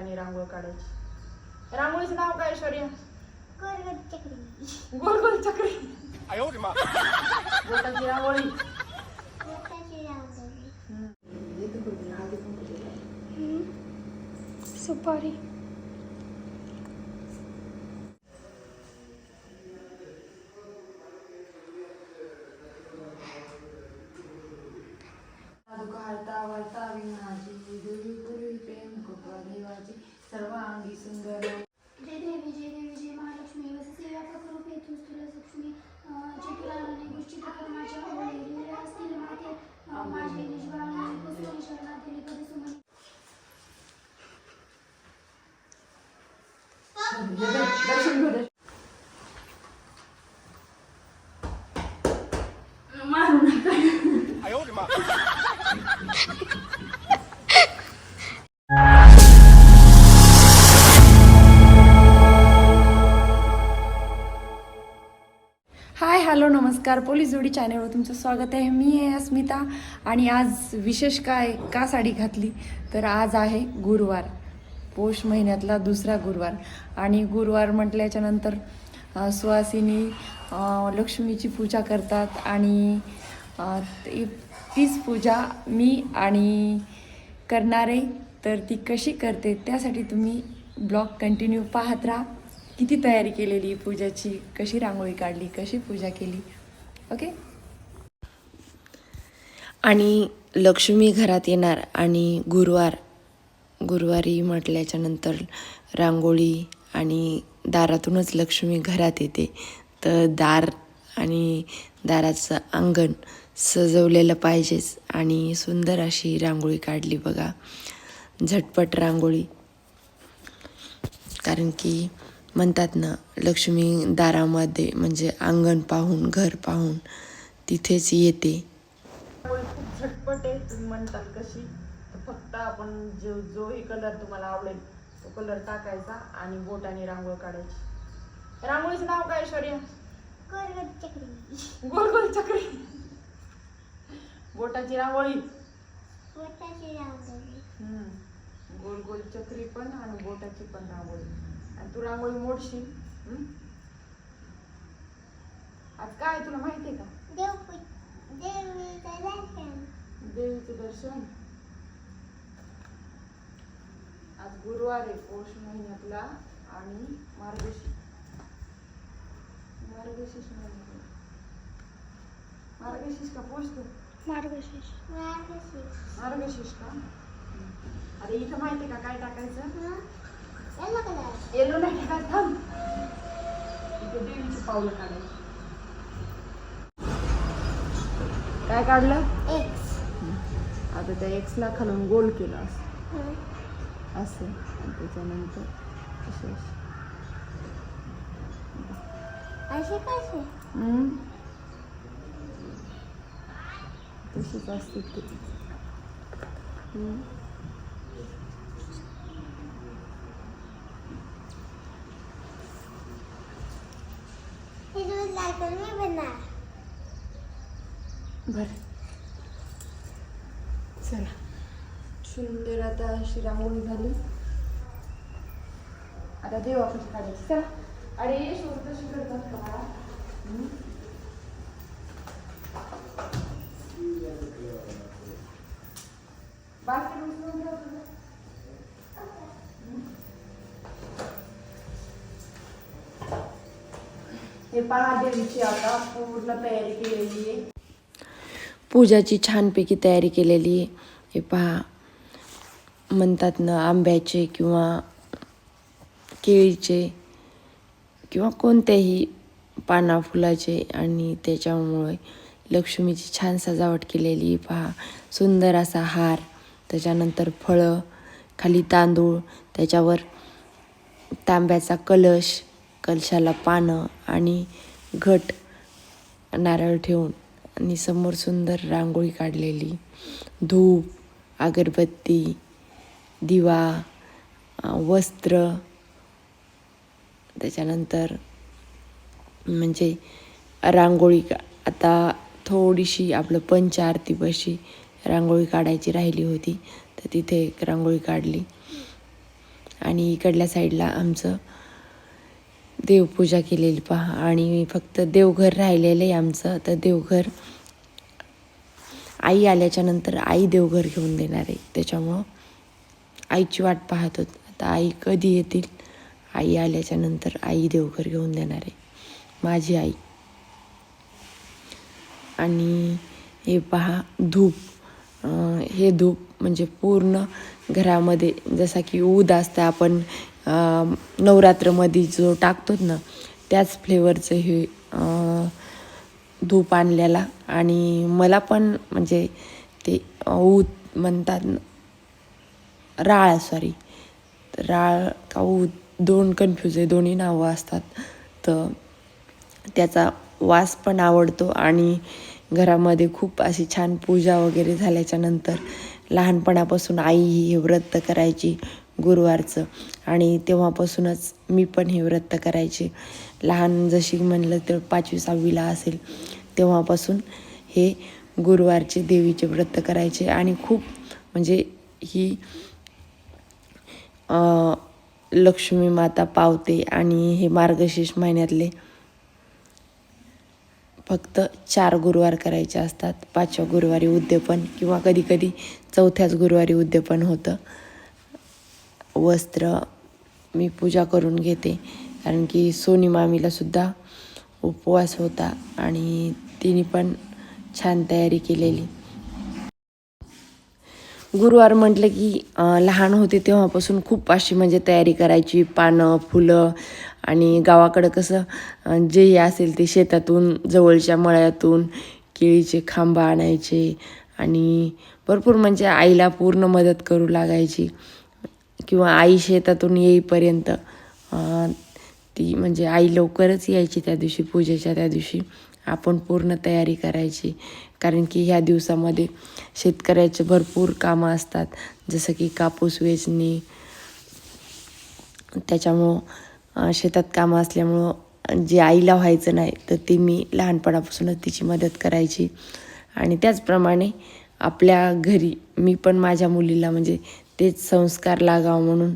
बोटाने रांगोळी काढायची रांगोळीचं नाव काय ऐश्वर्या करवत चक्री गोल गोल चक्री बोटाची रांगोळी बोटाची रांगोळी सुपारी दुखालता वालता विघ्नाची देवी पुरी प्रेम कृपा देवाची सर्वांगी सुंदर जय देवी जय देवी जय महालक्ष्मी. वससे व्यापक रूपे तू तुला लक्ष्मी चतुराने गोष्टी कर्माच्या होळी असतील माते माझे निष्बाळ कुसुम शरणातील कधी सुमन दर्शन घेऊ नमस्कार पोलीस जोडी चॅनलवर तुमचं स्वागत आहे. मी आहे अस्मिता आणि आज विशेष काय का साडी घातली? तर आज आहे गुरुवार पौष महिन्यातला दुसरा गुरुवार. आणि गुरुवार म्हटल्याच्यानंतर सुहासिनी सुवासिनी लक्ष्मीची पूजा करतात आणि तीच पूजा मी आणि करणारे तर ती कशी करते त्यासाठी तुम्ही ब्लॉग कंटिन्यू पाहत राहा. किती तयारी केलेली पूजाची कशी रांगोळी काढली कशी पूजा केली? ओके? आणि लक्ष्मी घरात येणार आणि गुरुवार गुरुवारी म्हटल्याच्या नंतर रांगोळी आणि दारातूनच लक्ष्मी घरात येते. तर दार आणि दाराचं अंगण सजवलेलं पाहिजेच आणि सुंदर अशी रांगोळी काढली बघा. झटपट रांगोळी. कारण की म्हणतात ना लक्ष्मी दारामध्ये म्हणजे अंगण पाहून घर पाहून तिथेच येते. खूप झटपट आहे तुम्ही म्हणताल कशी. तर फक्त आपण जो जोही कलर तुम्हाला आवडेल तो कलर टाकायचा आणि बोटाने रांगोळी काढायची. रांगोळीचं नाव काय ऐश्वर्या? गोल गोल चक्री. बोटाची रांगोळी. गोल गोल चक्री पण आणि बोटाची पण रांगोळी. आणि तू रांगोळी मोडशील? आज काय तुला माहिती आहे का देवीचं दर्शन. आज गुरुवार आहे पौष महिन्यातला आणि मार्गशीर्ष. मार्गशीर्ष महिन्यातला मार्गशीर्ष का पौष तो? मार्गशीर्ष. मार्गशीर्ष मार्गशीर्ष का अरे इथं माहिती का काय टाकायचं? याला काय लावायचं? येलो नाही टाकायचं थांब इथे देवीची पावलं काढायची काय काढलं X. आता त्या एक्सला खालून गोल केलं असं. असं आणि त्याच्यानंतर असे असे. कसे. तसेच असते ते बरं. चला. सुंदर आता अशी रांगोळी झाली आता देव आपण काढायची. चला. अरे शोध तशी करतात का बाळा? उचलून ठेव तुझं. हे पहा देवीची आता पूर्ण तयारी केलेली आहे. पूजाची छानपैकी तयारी केलेली आहे. हे पहा. म्हणतात ना आंब्याचे किंवा केळीचे किंवा कोणत्याही पाना फुलाचे आणि त्याच्यामुळे लक्ष्मीची छान सजावट केलेली पहा. सुंदर असा हार त्याच्यानंतर फळं खाली तांदूळ त्याच्यावर तांब्याचा कलश कलशाला पानं आणि घट नारळ ठेवून आणि समोर सुंदर रांगोळी काढलेली. धूप अगरबत्ती दिवा वस्त्र. त्याच्यानंतर म्हणजे रांगोळी का आता थोडीशी आपलं पंचारतीपाशी रांगोळी काढायची राहिली होती तर तिथे एक रांगोळी काढली. आणि इकडल्या साईडला आमचं देवपूजा केलेली पहा. आणि फक्त देवघर राहिलेलं आहे आमचं. तर देवघर आई आल्याच्यानंतर आई देवघर घेऊन देणार आहे. त्याच्यामुळं आईची वाट पाहत होत. आता आई कधी येतील? आई आल्याच्यानंतर आई देवघर घेऊन देणार आहे. माझी आई. आणि हे पहा धूप. हे धूप म्हणजे पूर्ण घरामध्ये जसा की ऊद असतं आपण नवरात्रमध्ये जो टाकतो ना त्याच फ्लेवरचं हे धूप आणलेला. आणि मला पण म्हणजे ते ऊत म्हणतात राळ सॉरी राळ का ऊत दोन कन्फ्यूज आहे दोन्ही नावं असतात. तर त्याचा वास पण आवडतो आणि घरामध्ये खूप अशी छान पूजा वगैरे झाल्याच्यानंतर लहानपणापासून आई ही हे व्रत करायची. गुरुवारचं. आणि तेव्हापासूनच मी पण हे व्रत करायचे. लहान जशी म्हणलं तर पाचवी सहावीला असेल तेव्हापासून हे गुरुवारचे देवीचे व्रत करायचे. आणि खूप म्हणजे ही लक्ष्मी माता पावते आणि हे मार्गशीर्ष महिन्यातले फक्त चार गुरुवार करायचे असतात. पाचव्या गुरुवारी उद्यापन किंवा कधीकधी चौथ्याच गुरुवारी उद्यापन होतं. वस्त्र मी पूजा करून घेते. कारण की सोनी मामीला सुद्धा उपवास होता आणि तिने पण छान तयारी केलेली. गुरुवार म्हटलं की लहान होते तेव्हापासून खूप अशी म्हणजे तयारी करायची. पानं फुलं आणि गावाकडं कसं जे हे असेल ते शेतातून जवळच्या मळ्यातून केळीचे खांबा आणायचे आणि भरपूर म्हणजे आईला पूर्ण मदत करू लागायची. किंवा आई शेतातून येईपर्यंत ती म्हणजे आई लवकरच यायची त्या दिवशी पूजेच्या त्या दिवशी. आपण पूर्ण तयारी करायची. कारण की ह्या दिवसामध्ये शेतकऱ्याचे भरपूर कामं असतात. जसं की कापूस वेचणे. त्याच्यामुळं शेतात कामं असल्यामुळं जे आईला व्हायचं नाही तर ती मी लहानपणापासूनच तिची मदत करायची. आणि त्याचप्रमाणे आपल्या घरी मी पण माझ्या मुलीला म्हणजे तेच संस्कार लागावं म्हणून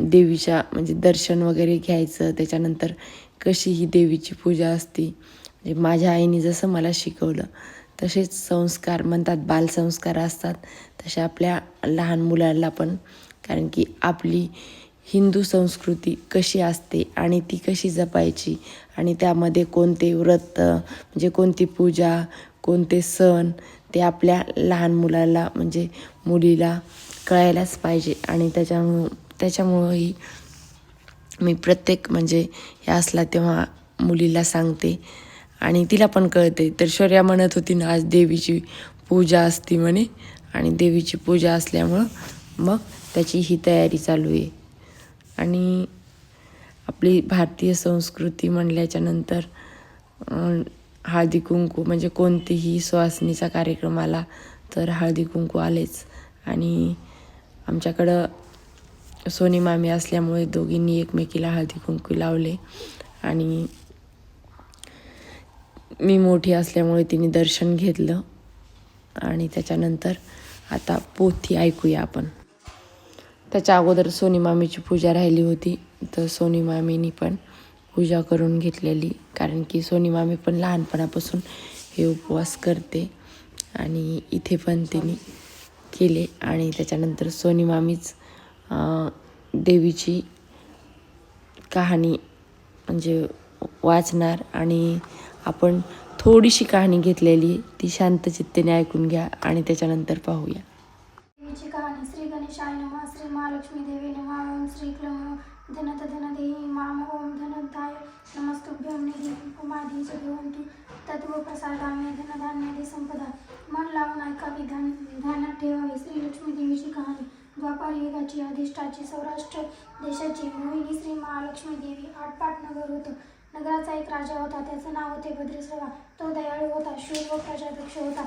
देवीच्या म्हणजे दर्शन वगैरे घ्यायचं. त्याच्यानंतर कशी ही देवीची पूजा असते. म्हणजे माझ्या आईने जसं मला शिकवलं तसेच संस्कार म्हणतात बालसंस्कार असतात. तसे आपल्या लहान मुलांना पण. कारण की आपली हिंदू संस्कृती कशी असते आणि ती कशी जपायची आणि त्यामध्ये कोणते व्रत म्हणजे कोणती पूजा कोणते सण ते आपल्या लहान मुलाला म्हणजे मुलीला कळायलाच पाहिजे. आणि त्याच्यामुळं त्याच्यामुळंही मी प्रत्येक म्हणजे हे असला तेव्हा मुलीला सांगते. आणि तिला पण कळते. तर शौर्या म्हणत होती ना आज देवीची पूजा असती म्हणे. आणि देवीची पूजा असल्यामुळं मग त्याची ही तयारी चालू आहे. आणि आपली भारतीय संस्कृती म्हणल्याच्या नंतर हळदी कुंकू म्हणजे कोणतीही सुवासनीचा कार्यक्रम आला तर हळदी कुंकू आलेच. आणि आमच्याकडं सोनी मामी असल्यामुळे दोघींनी एकमेकीला हळदी कुंकू लावले. आणि मी मोठी असल्यामुळे तिने दर्शन घेतलं. आणि त्याच्यानंतर आता पोथी ऐकूया आपण. त्याच्या अगोदर सोनी मामीची पूजा राहिली होती तर सोनी मामीनी पण पूजा करून घेतलेली. कारण की सोनी मामी पण लहानपणापासून हे उपवास करते. आणि इथे पण तिने केले आणि त्याच्यानंतर सोनी मामीच देवीची कहाणी म्हणजे वाचणार आणि आपण थोडीशी कहाणी घेतलेली ती शांत चित्तेने ऐकून घ्या आणि त्याच्यानंतर पाहूया. देवीची कहाणी गणेशाय नमः श्री महालक्ष्मी देवी नमः। ओम श्री क्लम धनत धन देही माम। ओम धनदाय नमस्तुभ्यं निधी कुमाधी जगवंतु तत्व प्रसादामे धनधान्य संपदा। मन लावून ऐकावी ध्यान ध्यानात ठेवावी। श्री लक्ष्मी देवीची कहाणी। द्वापार युगाची अधिष्ठाची सौराष्ट्र देशाची मोहिनी श्री महालक्ष्मी देवी आठपाट नगर होतं। नगराचा एक राजा होता त्याचं नाव होते भद्रश्रवा तो दयाळू होता शूर व प्रजाध्यक्ष होता।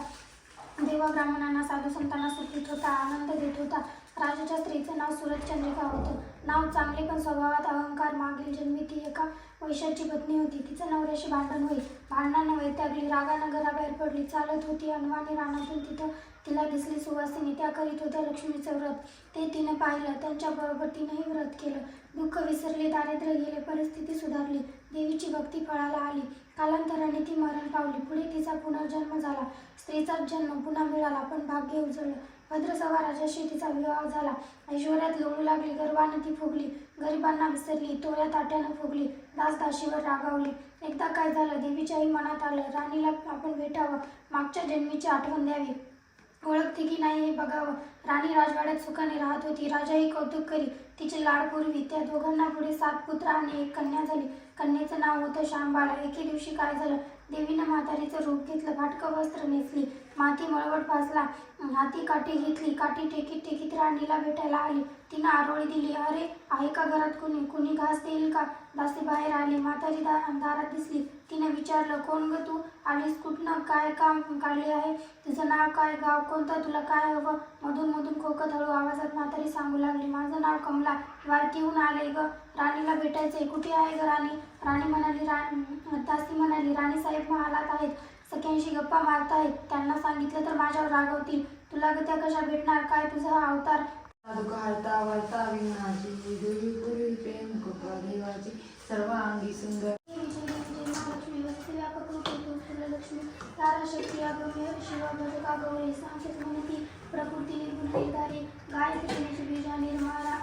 देवा ब्राह्मणांना साधू संतांना सुखीत होता आनंद देत होता। राजाच्या स्त्रीचं नाव सुरत चंद्रिका होतं. नाव चांगले पण स्वभावात अहंकार मागील जन्मी ती एका वैशाची पत्नी होती. तिचं नवऱ्याशी भांडण होईल. भांडणानं वैतागली रागानं घराबाहेर पडली. चालत होती अनवाणी रानातून तिथं तिला दिसली सुवासिनी. त्या करीत होत्या लक्ष्मीचं व्रत. ते तिनं पाहिलं. त्यांच्याबरोबर तिनंही व्रत केलं. दुःख विसरले दारिद्र्य गेले परिस्थिती सुधारली. देवीची भक्ती फळाला आली. कालांतराने ती मरण पावली. पुढे तिचा पुनर्जन्म झाला. स्त्रीचाच जन्म पुन्हा मिळाला पण भाग्य उजळलं. भद्रसवा राजा शेतीचा विवाह झाला. ऐश्वर्यात लोळू लागली गर्वाने ती फुगली. गरिबांना विसरली तोऱ्या ताट्यानं फुगली दासदाशीवर रागावली. एकदा काय झालं देवीच्याही मनात आलं राणीला आपण भेटावं मागच्या जन्मीची आठवण द्यावी. ओळखते की नाही हे बघावं. राणी राजवाड्यात सुखाने राहत होती. राजाही कौतुक करी. तिचे लाड पूर्वी. त्या दोघांना पुढे सात पुत्र आणि एक कन्या झाली. कन्येचं नाव होतं श्यामबाळा. एके दिवशी काय झालं देवीनं म्हातारीचं रूप घेतलं फाटकं वस्त्र नेसली. माती मळवट भाजला. हाती काठी घेतली. काठी टेकीत टेकीत राणीला भेटायला आली. तिनं आरोळी दिली. अरे आहे का घरात कुणी? कुणी घास देईल का? दासी बाहेर आली. म्हातारी दा दारात दिसली. तिनं विचारलं कोण ग तू? आलीस कुठनं? काय काम काढले आहे? तुझं नाव काय? गाव कोणतं? तुला काय हवं? मधून मधून खोकत हळू आवाजात म्हातारी सांगू लागली माझं नाव कमला. वारकीहून आले ग. राणीला भेटायचंय. कुठे आहे ग राणी? राणी म्हणाली राणी दासी म्हणाली राणी साहेब महालात आहेत. सख्यांशी गप्पा मारतायत. त्यांना सांगितलं तर माझ्यावर रागवतील तुला गत्या त्या कशा भेटणार? काय तुझा हा अवतार? दुखारता वार्ता विघ्नाची देवी प्रेम कृपा देवाची. सुंदर विजय विजय महालक्ष्मी वसती व्यापक रूपे तू फुललक्ष्मी ताराशक्ती अगम्य शिवा भजका गौरी सांकेत म्हणती प्रकृती निर्गुणधारी गायत्रीची बीजा निर्मारा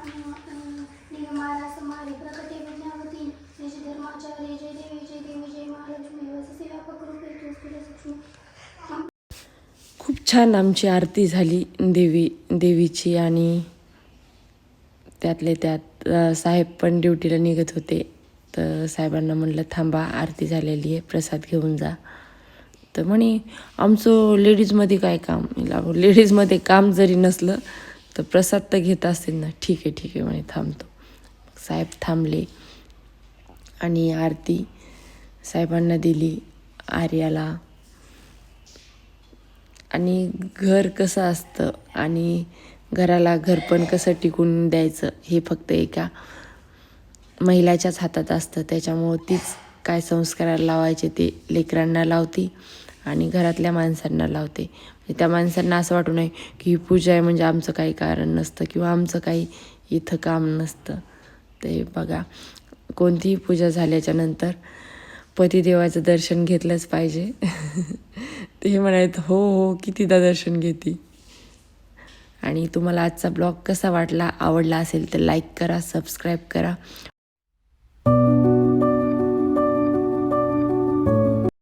निर्मारा समारे प्रकटे विज्ञावती निज धर्माचार्य जय देवी जय देवी जय महालक्ष्मी वसती व्यापक रूपे तू फुललक्ष्मी खूप छान आमची आरती झाली देवी देवीची आणि त्यातले त्यात साहेब पण ड्युटीला निघत होते. तर साहेबांना म्हणलं थांबा आरती झालेली आहे प्रसाद घेऊन जा. तर म्हणे आमचं लेडीजमध्ये काय काम? लेडीजमध्ये काम जरी नसलं तर प्रसाद तर घेत असतील ना. ठीक आहे ठीक आहे म्हणे थांबतो. साहेब थांबले आणि आरती साहेबांना दिली. आर्याला आणि घर कसं असतं आणि घराला घरपण कसं टिकून द्यायचं हे फक्त एका महिलाच्याच हातात असतं. त्याच्यामुळं तीच काय संस्काराला लावायचे ते लेकरांना लावते आणि घरातल्या माणसांना लावते. म्हणजे त्या माणसांना असं वाटू नये की ही पूजा आहे म्हणजे आमचं काही कारण नसतं किंवा आमचं काही इथं काम नसतं. ते बघा कोणतीही पूजा झाल्याच्यानंतर पतिदेवाचं दर्शन घेतलंच पाहिजे. ते म्हणायत हो हो कितीदा दर्शन घेते. आणि तुम्हाला आजचा ब्लॉग कसा वाटला आवडला असेल तर लाईक करा सबस्क्राईब करा.